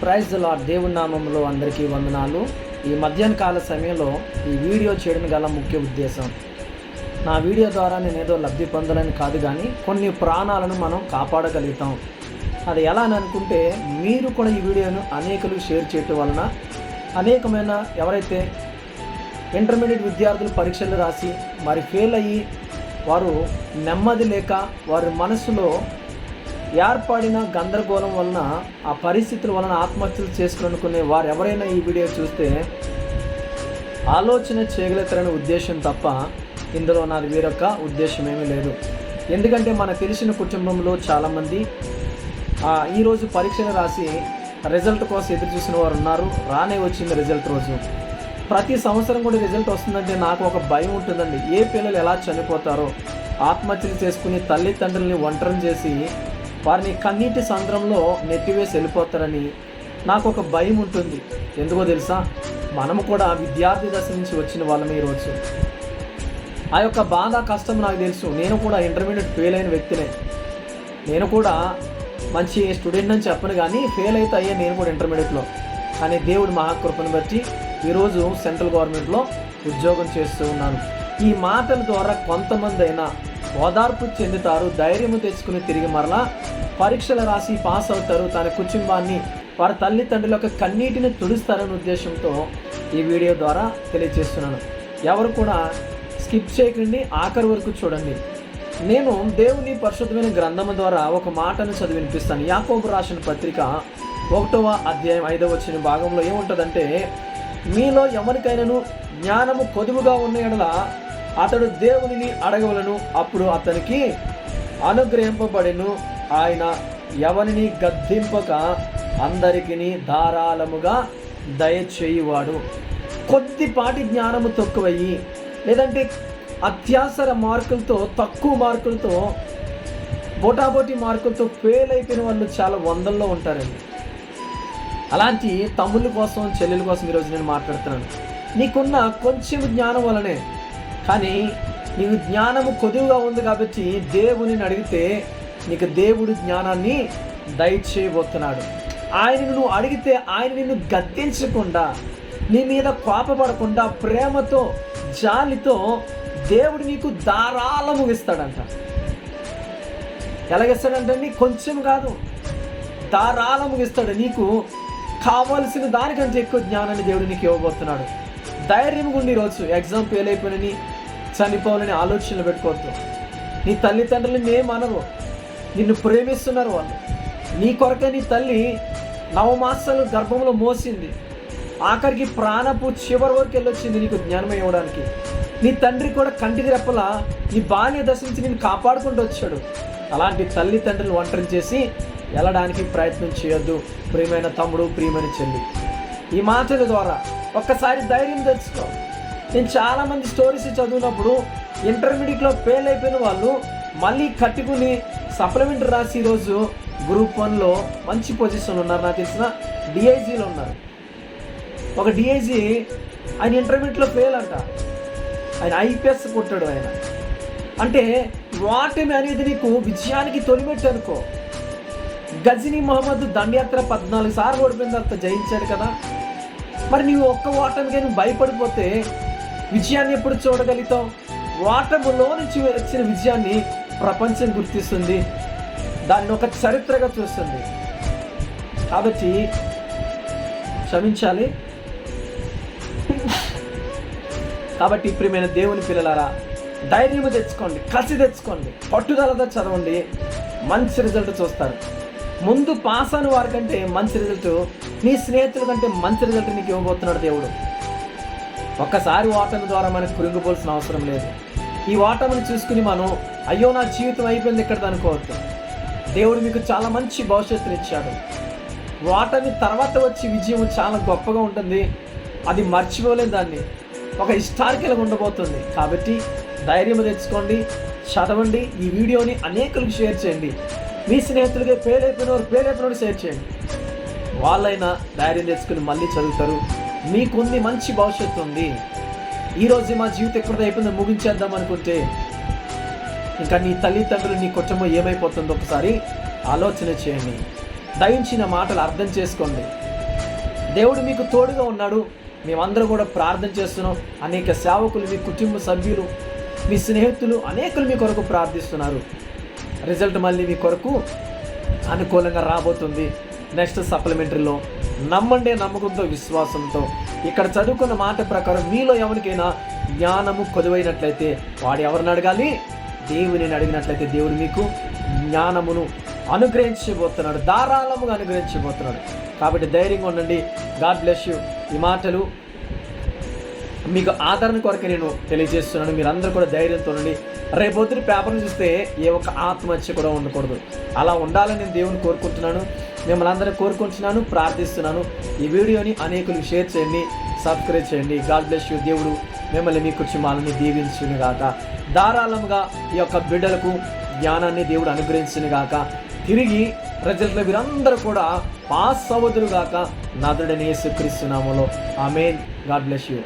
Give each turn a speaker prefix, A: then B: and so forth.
A: Praise lord దేవుని నామంలో అందరికీ వందనాలు. ఈ మధ్యాహ్న కాల సమయంలో ఈ వీడియో చేయడం గల ముఖ్య ఉద్దేశం. నా వీడియో ద్వారా నేను ఏదో లబ్ధి పొందాలని కాదు కానీ కొన్ని ప్రాణాలను మనం కాపాడగలుగుతాం. అది ఎలా అని అనుకుంటే మీరు కూడా ఈ వీడియోను అనేకులు షేర్ చేయటం వలన అనేకమైన ఎవరైతే ఇంటర్మీడియట్ విద్యార్థులు పరీక్షలు రాసి మరి ఫెయిల్ అయ్యి వారు నెమ్మది లేక వారి మనసులో ఏర్పడిన గందరగోళం వలన ఆ పరిస్థితుల వలన ఆత్మహత్యలు చేసుకునుకునే వారు ఎవరైనా ఈ వీడియో చూస్తే ఆలోచన చేయగలుగుతారనే ఉద్దేశం తప్ప ఇందులో నాది వేరొక ఉద్దేశం ఏమీ లేదు. ఎందుకంటే మనకు తెలిసిన కుటుంబంలో చాలామంది ఈరోజు పరీక్షలు రాసి రిజల్ట్ కోసం ఎదురు చూసిన వారు ఉన్నారు. రానే వచ్చింది రిజల్ట్ రోజు. ప్రతి సంవత్సరం కూడా రిజల్ట్ వస్తుందంటే నాకు ఒక భయం ఉంటుందండి. ఏ పిల్లలు ఎలా చనిపోతారో ఆత్మహత్యలు చేసుకుని తల్లిదండ్రుల్ని ఒంటరం చేసి వారిని కన్నీటి సంద్రంలో నెట్టివేసి వెళ్ళిపోతారని నాకు ఒక భయం ఉంటుంది. ఎందుకో తెలుసా? మనము కూడా విద్యార్థి దశ నుంచి వచ్చిన వాళ్ళమే ఈరోజు ఆ యొక్క బాధ కష్టం నాకు తెలుసు. నేను కూడా ఇంటర్మీడియట్ ఫెయిల్ అయిన వ్యక్తినే. నేను కూడా మంచి స్టూడెంట్ అని చెప్పను కానీ ఫెయిల్ అయితే అయ్యా నేను కూడా ఇంటర్మీడియట్లో కానీ దేవుడు మహాకృపను బట్టి ఈరోజు సెంట్రల్ గవర్నమెంట్లో ఉద్యోగం చేస్తూ ఉన్నాను. ఈ మాటల ద్వారా కొంతమంది అయినా ఓదార్పు చెందుతారు ధైర్యం తెచ్చుకుని తిరిగి మరలా పరీక్షలు రాసి పాస్ అవుతారు. తన కుటుంబాన్ని వారి తల్లిదండ్రుల యొక్క కన్నీటిని తుడుస్తారనే ఉద్దేశంతో ఈ వీడియో ద్వారా తెలియజేస్తున్నాను. ఎవరు కూడా స్కిప్ చేయకండి ఆఖరి వరకు చూడండి. నేను దేవుని పరిశుద్ధమైన గ్రంథం ద్వారా ఒక మాటను చదివి వినిపిస్తాను. యాకోబు రాసిన పత్రిక ఒకటవ అధ్యాయం ఐదవ వచ్చిన భాగంలో ఏముంటుందంటే మీలో ఎవరికైనాను జ్ఞానము కొదువుగా ఉన్న ఎడల అతడు దేవునిని అడగవలను అప్పుడు అతనికి అనుగ్రహింపబడిను. ఆయన ఎవరిని గద్దింపక అందరికీ ధారాళముగా దయచేయువాడు. కొద్దిపాటి జ్ఞానము తక్కువయ్యి లేదంటే అత్యాసర మార్కులతో తక్కువ మార్కులతో బోటాబోటి మార్కులతో ఫెయిల్ అయిపోయిన వాళ్ళు చాలా వందల్లో ఉంటారండి. అలాంటి తమ్ముళ్ళ కోసం చెల్లెల కోసం ఈరోజు నేను మాట్లాడుతున్నాను. నీకున్న కొంచెం జ్ఞానం వలనే కానీ నీకు జ్ఞానము కొదువుగా ఉంది కాబట్టి దేవునిని అడిగితే నీకు దేవుడు జ్ఞానాన్ని దయచేయబోతున్నాడు. ఆయన నువ్వు అడిగితే ఆయన నిన్ను గద్దించకుండా నీ మీద కోపపడకుండా ప్రేమతో జాలితో దేవుడు నీకు ధారాళము ఇస్తాడంట. ఎలాగిస్తాడంటే నీ కొంచెం కాదు ధారాళము ఇస్తాడు. నీకు కావాల్సిన దానికంటే ఎక్కువ జ్ఞానాన్ని దేవుడు నీకు ఇవ్వబోతున్నాడు. ధైర్యం ఉండి రోజు ఎగ్జామ్ ఫెయిల్ అయిపోయినని చనిపోవాలని ఆలోచనలు పెట్టుకోవద్దు. నీ తల్లిదండ్రులు ఏమనరు నిన్ను ప్రేమిస్తున్నారు వాళ్ళు. నీ కొరకే నీ తల్లి నవమాసాలు గర్భంలో మోసింది. ఆఖరికి ప్రాణపు చివరి వరకు వెళ్ళొచ్చింది నీకు జ్ఞానం ఇవ్వడానికి. నీ తండ్రి కూడా కంటికి రెప్పలా నీ బాల్య దశ నుంచి నేను కాపాడుకుంటూ వచ్చాడు. అలాంటి తల్లి తండ్రులు ఒంటరి చేసి వెళ్ళడానికి ప్రయత్నం చేయొద్దు. ప్రియమైన తమ్ముడు ప్రియమైన చెల్లి. ఈ మాటల ద్వారా ఒక్కసారి ధైర్యం తెచ్చుకో. నేను చాలామంది స్టోరీస్ చదివినప్పుడు ఇంటర్మీడియట్లో ఫెయిల్ అయిపోయిన వాళ్ళు మళ్ళీ కట్టుకుని సప్లిమెంటరీ రాసి ఈరోజు గ్రూప్ వన్లో మంచి పొజిషన్లో ఉన్నారు. నాకు తెలిసిన డిఐజీలో ఉన్నారు. ఒక డిఐజీ ఆయన ఇంటర్మీడియట్లో ఫెయిల్ అంట. ఆయన ఐపీఎస్ కొట్టాడు ఆయన. అంటే వాటమి అనేది నీకు విజయానికి తొలిమెట్టు అనుకో గజనీ మహమ్మద్ దండయాత్ర పద్నాలుగు సార్లు ఓడిపోయిన తర్వాత జయించాడు కదా. మరి నీవు ఒక్క ఓటమిగా నువ్వు భయపడిపోతే విజయాన్ని ఎప్పుడు చూడగలుగుతావు? ఓటములో నుంచి వచ్చిన విజయాన్ని ప్రపంచం గుర్తిస్తుంది. దాన్ని ఒక చరిత్రగా చూస్తుంది. కాబట్టి క్షమించాలి. కాబట్టి ప్రియమైన దేవుని పిల్లలారా ధైర్యం తెచ్చుకోండి కసి తెచ్చుకోండి పట్టుదలతో చదవండి మంచి రిజల్ట్ చూస్తారు. ముందు పాస్ అయిన వారికంటే మంచి రిజల్ట్ నీ స్నేహితుల కంటే మంచి రిజల్ట్ నీకు ఇవ్వబోతున్నాడు దేవుడు. ఒక్కసారి ఓటమి ద్వారా మనకు కురింగిపోవాల్సిన అవసరం లేదు. ఈ ఓటమిని చూసుకుని మనం అయ్యో నా జీవితం అయిపోయింది ఇక్కడ అనుకోవద్దు. దేవుడు మీకు చాలా మంచి భవిష్యత్తుని ఇచ్చాడు. ఓటమి తర్వాత వచ్చి విజయం చాలా గొప్పగా ఉంటుంది. అది మర్చిపోలేని దాన్ని. ఒక హిస్టారికల్గా ఉండబోతుంది. కాబట్టి ధైర్యం తెచ్చుకోండి చదవండి ఈ వీడియోని అనేకులకు షేర్ చేయండి. మీ స్నేహితులకి ఫెయిల్ అయిపోయిన వారు షేర్ చేయండి. వాళ్ళైనా ధైర్యం తెచ్చుకుని మళ్ళీ చదువుతారు. మీకుంది మంచి భవిష్యత్తు ఉంది. ఈరోజు మా జీవితం ఎక్కడ అయిపోయిందో ముగించేద్దాం అనుకుంటే ఇంకా నీ తల్లిదండ్రులు నీ కుటుంబం ఏమైపోతుందో ఒకసారి ఆలోచన చేయండి. దయించిన మాటలు అర్థం చేసుకోండి. దేవుడు మీకు తోడుగా ఉన్నాడు. మేమందరూ కూడా ప్రార్థన చేస్తున్నాం. అనేక సేవకులు మీ కుటుంబ సభ్యులు మీ స్నేహితులు అనేకులు మీ కొరకు ప్రార్థిస్తున్నారు. రిజల్ట్ మళ్ళీ మీ కొరకు అనుకూలంగా రాబోతుంది. నెక్స్ట్ సప్లిమెంటరీలో నమ్మండే నమ్మకంతో విశ్వాసంతో ఇక్కడ చదువుకున్న మాట ప్రకారం మీలో ఎవరికైనా జ్ఞానము కొదువైనట్లయితే వాడు ఎవరిని అడగాలి? దేవుని అడిగినట్లయితే దేవుడు మీకు జ్ఞానమును అనుగ్రహించబోతున్నాడు ధారాళముగా అనుగ్రహించబోతున్నాడు. కాబట్టి ధైర్యంగా ఉండండి. God bless you. ఈ మాటలు మీకు ఆదరణ కొరకు నేను తెలియజేస్తున్నాను. మీరందరూ కూడా ధైర్యంతో ఉండండి. రేపొద్దున పేపర్ని చూస్తే ఏ ఒక్క ఆత్మహత్య కూడా ఉండకూడదు. అలా ఉండాలని నేను దేవుని కోరుకుంటున్నాను. మిమ్మల్ని అందరూ కోరుకుంటున్నాను ప్రార్థిస్తున్నాను. ఈ వీడియోని అనేకులు షేర్ చేయండి సబ్స్క్రైబ్ చేయండి. God bless you. దేవుడు మిమ్మల్ని మీ కుటుంబాలని దీవించును గాక ధారాళంగా ఈ యొక్క బిడ్డలకు జ్ఞానాన్ని దేవుడు అనుగ్రహించిన గాక తిరిగి ప్రజల్లో వీరందరూ కూడా పాస్ అవ్వదురుగాక నదుడని ఆమెన్. God bless you.